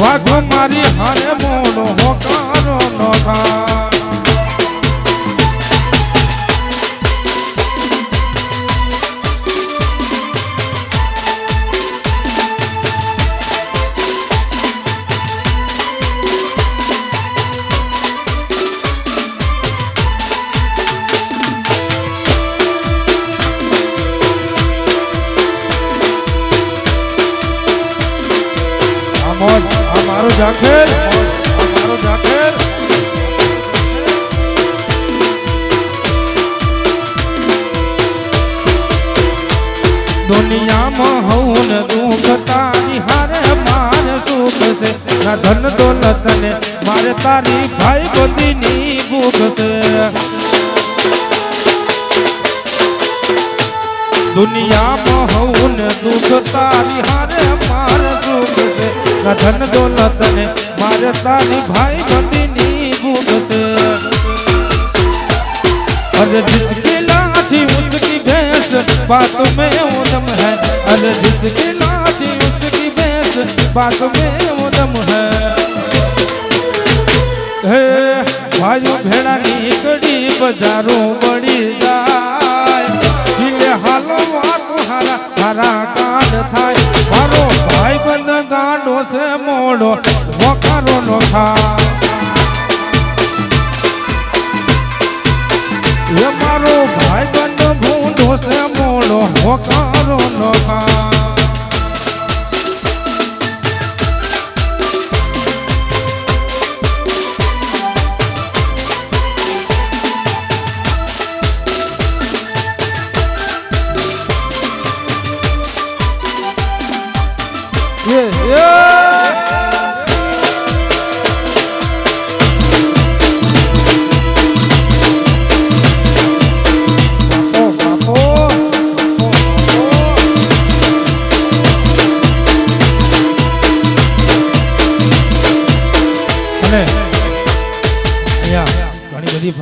વાઘ મારી હારે મોડો હોકારો નો આ આ મારો જાખેર આ મારો જાખેર દુનિયામાં હું ને દુઃખ તારી હારે મારે સુખ છે. ના ધન દોલત ને મારે તારી ભાઈ બધીની ભૂખ છે. દુનિયામાં હું ને દુઃખ તારી હારે મારે સુખ છે. ના ધન દોલત ને મારે તારી ભાઈ બંધીની ભૂખ છે. અરે જિસકી લાઠી ઉસકી ભેંસ બાત મેં ઉદમ હૈ. અરે જિસકી લાઠી ઉસકી ભેંસ બાત મેં ઉદમ હૈ. હે, ભાઈઓ ભેડા નીકળી બજારો બળી જા જીલે તુહારા હારા કાંડ થાય. મારો ભાઈ બંધ ગાંડો છે મોડો વખારો નો ખા મારો ભાઈ બંધ ભૂંડો છે મોડો વખારો નો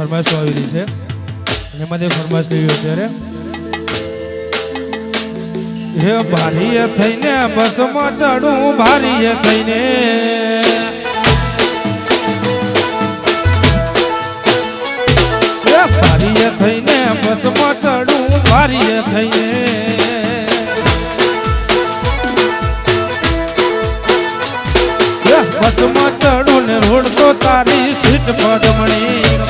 ફરમાઈશો આવી રહી છે. એમાંથી ફરમાશ લેવી અત્યારે. હે ભારીએ થઈને બસમાં ચડું, ભારીએ થઈને. ભારીએ થઈને બસમાં ચડું, ભારીએ થઈને. બસમાં ચડું ને રોડ તો તારી સીટ પદમણી એ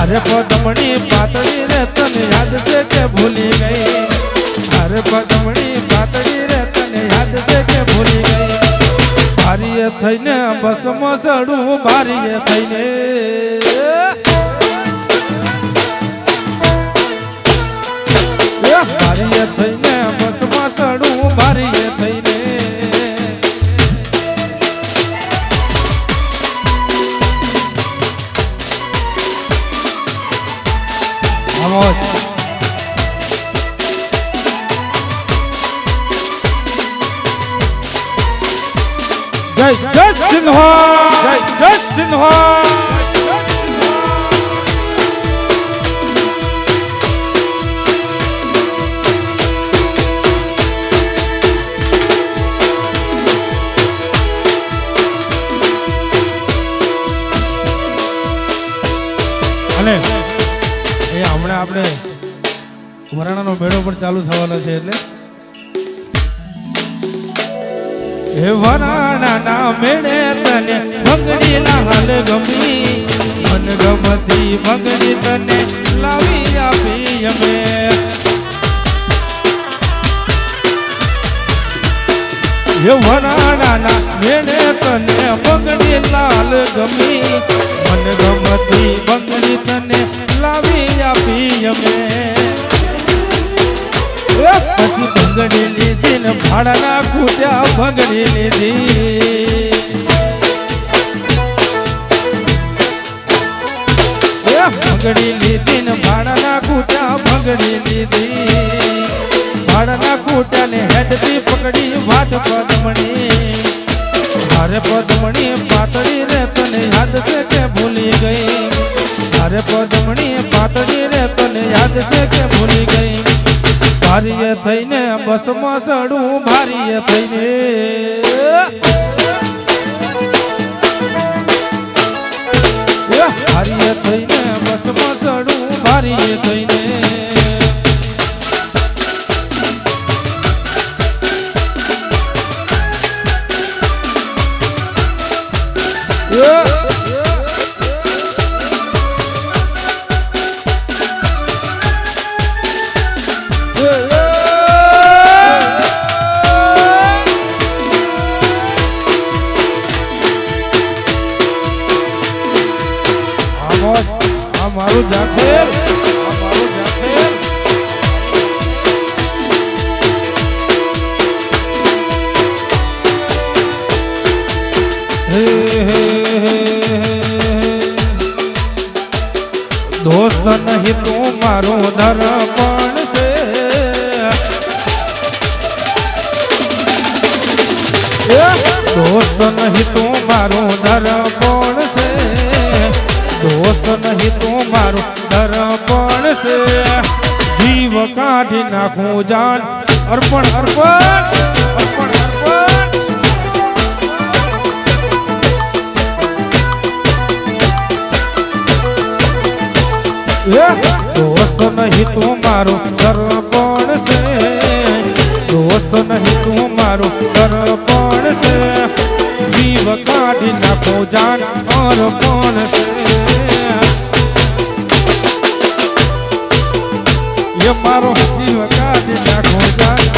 અરે પદમણી પાતળી રે, તને યાદ છે કે ભૂલી ગઈ? અરે પદમણી પાતળી રે, તને યાદ છે કે ભૂલી ગઈ? ભારીએ થઈને બસ ચડું ભારીએ થઈને. ભારીએ થઈને બસ ચડું ભારીએ થઈને. આમોદ જય જય સિન્હા જય જય સિન્હા પણ ચાલુ થવાના છે એટલે. હે વરાણાના મેળે તને ભંગડીના હાલ ગમી. મન ગમતી ભંગડી તને લાવી આપી અમે. હે વરાણાના મેળે તને ભંગડી લાલ ગમી. મન ગમતી ભંગડી તને લાવી આપી અમે. પછી ભંગડી લીધી ને ભાડાના કૂટ્યા ભંગડી લીધી. પગડી લીધી ને ભાડાના કૂટ્યા પગડી લીધી. ભાડાના કૂટ્યા ને હેડથી પકડી વાત પદમણી. અરે પદમણી પાતળી રે તને યાદ છે કે ભૂલી ગઈ? અરે પદમણી પાતળી રે તને યાદ છે કે ભૂલી ગઈ? ભારીએ થઈને બસમાં સડું ભારીએ થઈને. ભારીએ થઈને દોસ્ત નહીં તું મારો દર્પણ છે. દોસ્ત નહીં તું મારો દર્પણ છે. દોસ્ત નહીં તું મારો દર્પણ છે. જીવ કાઢી નાખું જાન અર્પણ અર્પણ. દોસ્ત નહીં તું મારો દર્પણ છે. દોસ્ત નહીં તું મારો દર્પણ છે. જીવ કાઢી નાખો જાન અર્પણ છે? મારો જીવ કાઢી નાખો જાન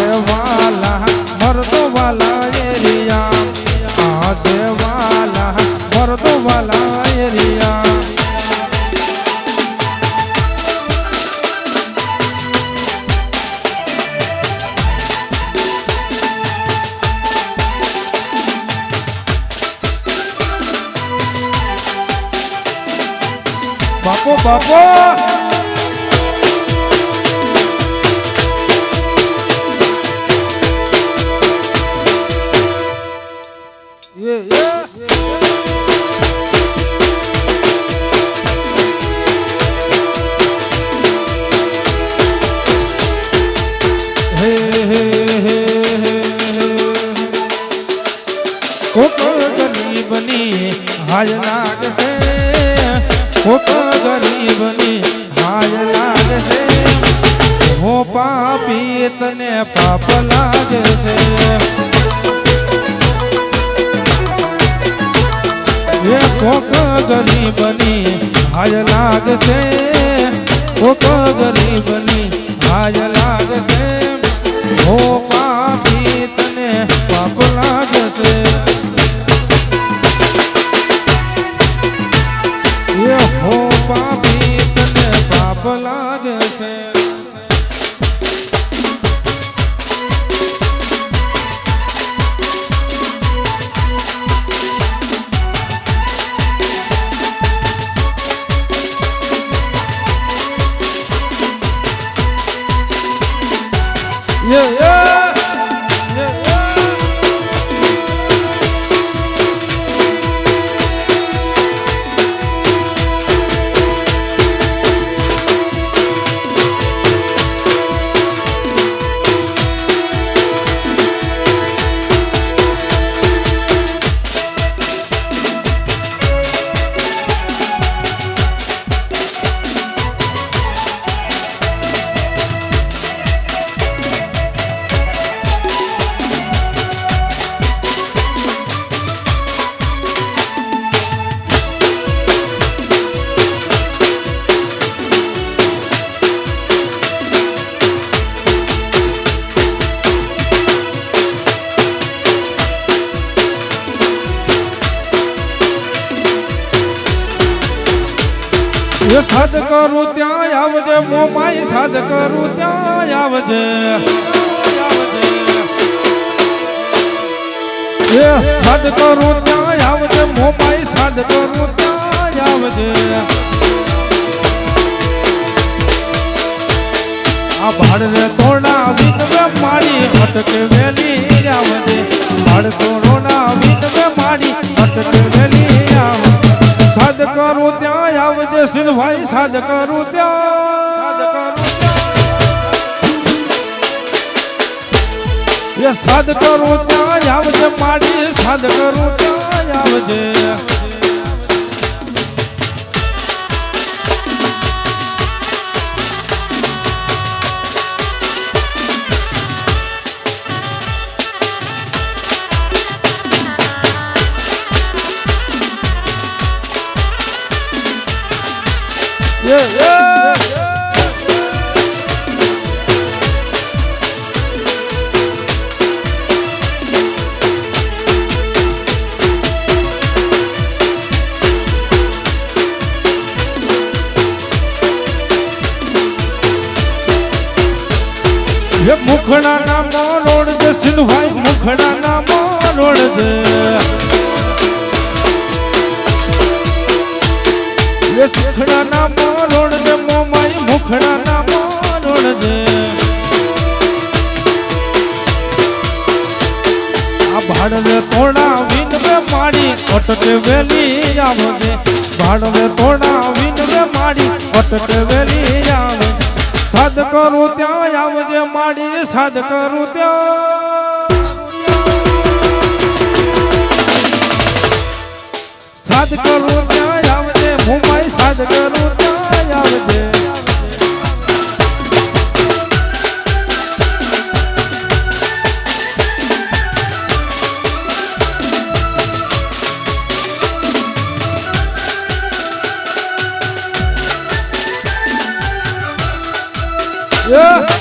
આજે વાલા આ ભાડ રે તોડા વિનવે મારી અટક વેલી આવજે ભાડ તોડોના વિનવે મારી અટક વેલી આવ સાદ કરું ત્યાં આવજે સિનભાઈ સાદ કરું ત્યાં. એ સાદ કરું ત્યાં આવજે, મારી સાદ કરું ત્યાં આવજે. 예, 예. આવજે ભાડવે તોડા વિનવે માડી અટકે વેલી આવે સાદ કરું ત્યાં આવજે માડી, સાદ કરું ત્યાં. સાદ કરું ત્યાં આવજે, મુંબઈ સાદ કરું ત્યાં આવજે. Yeah.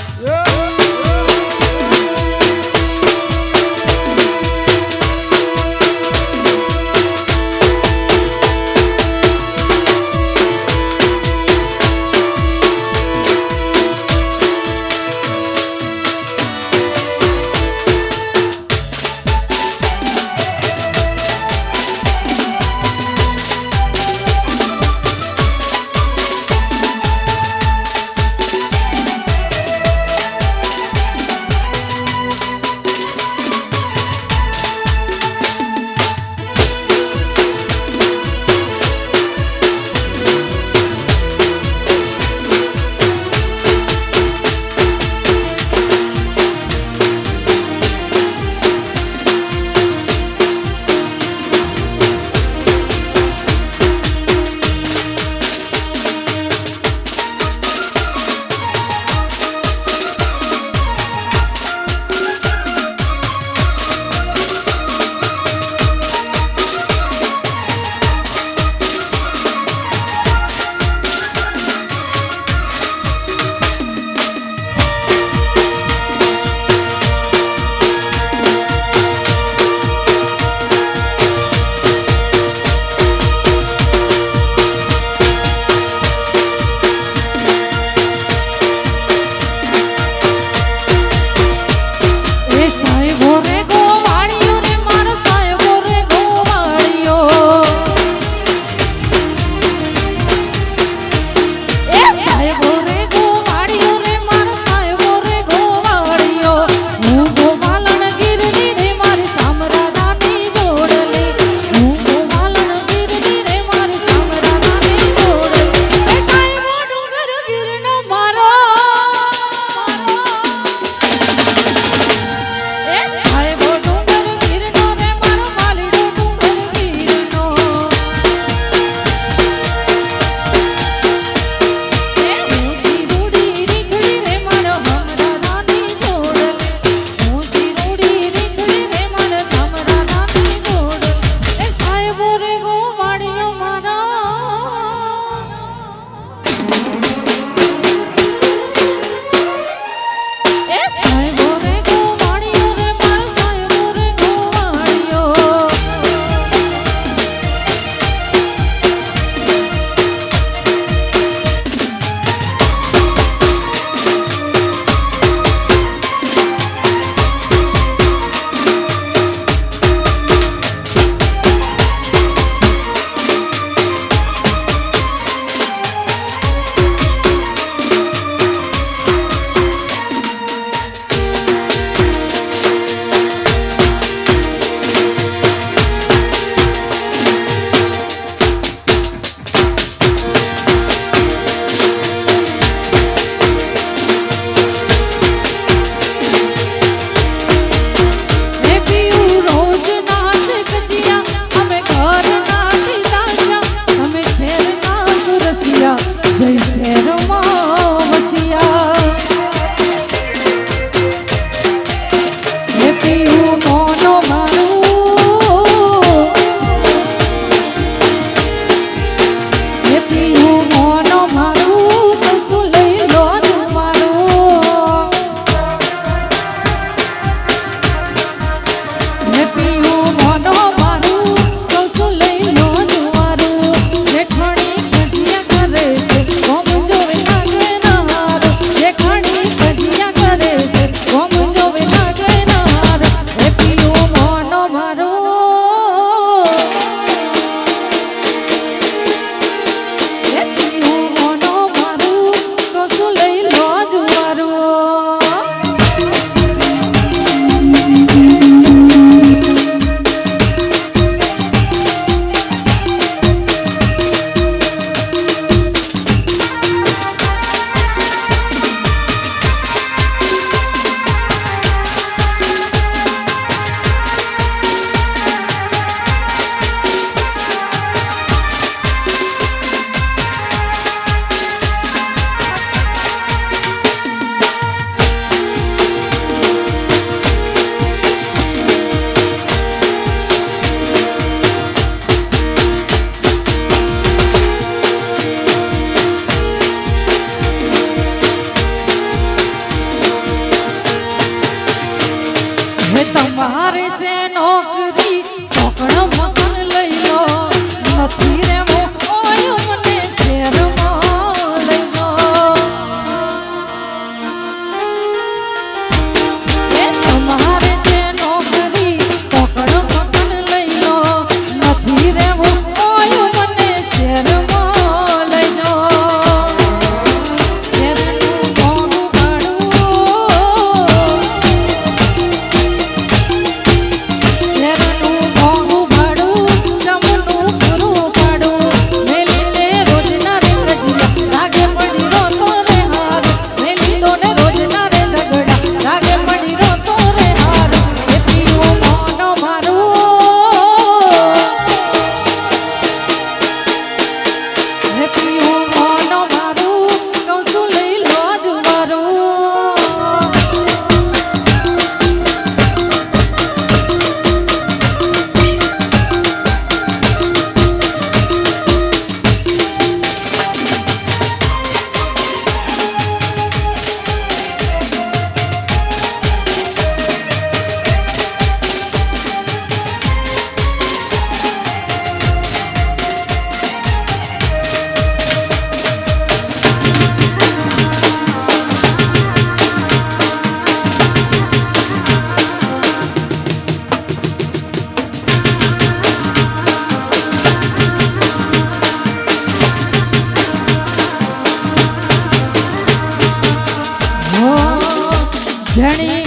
Honey.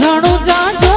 ઘણું જાણ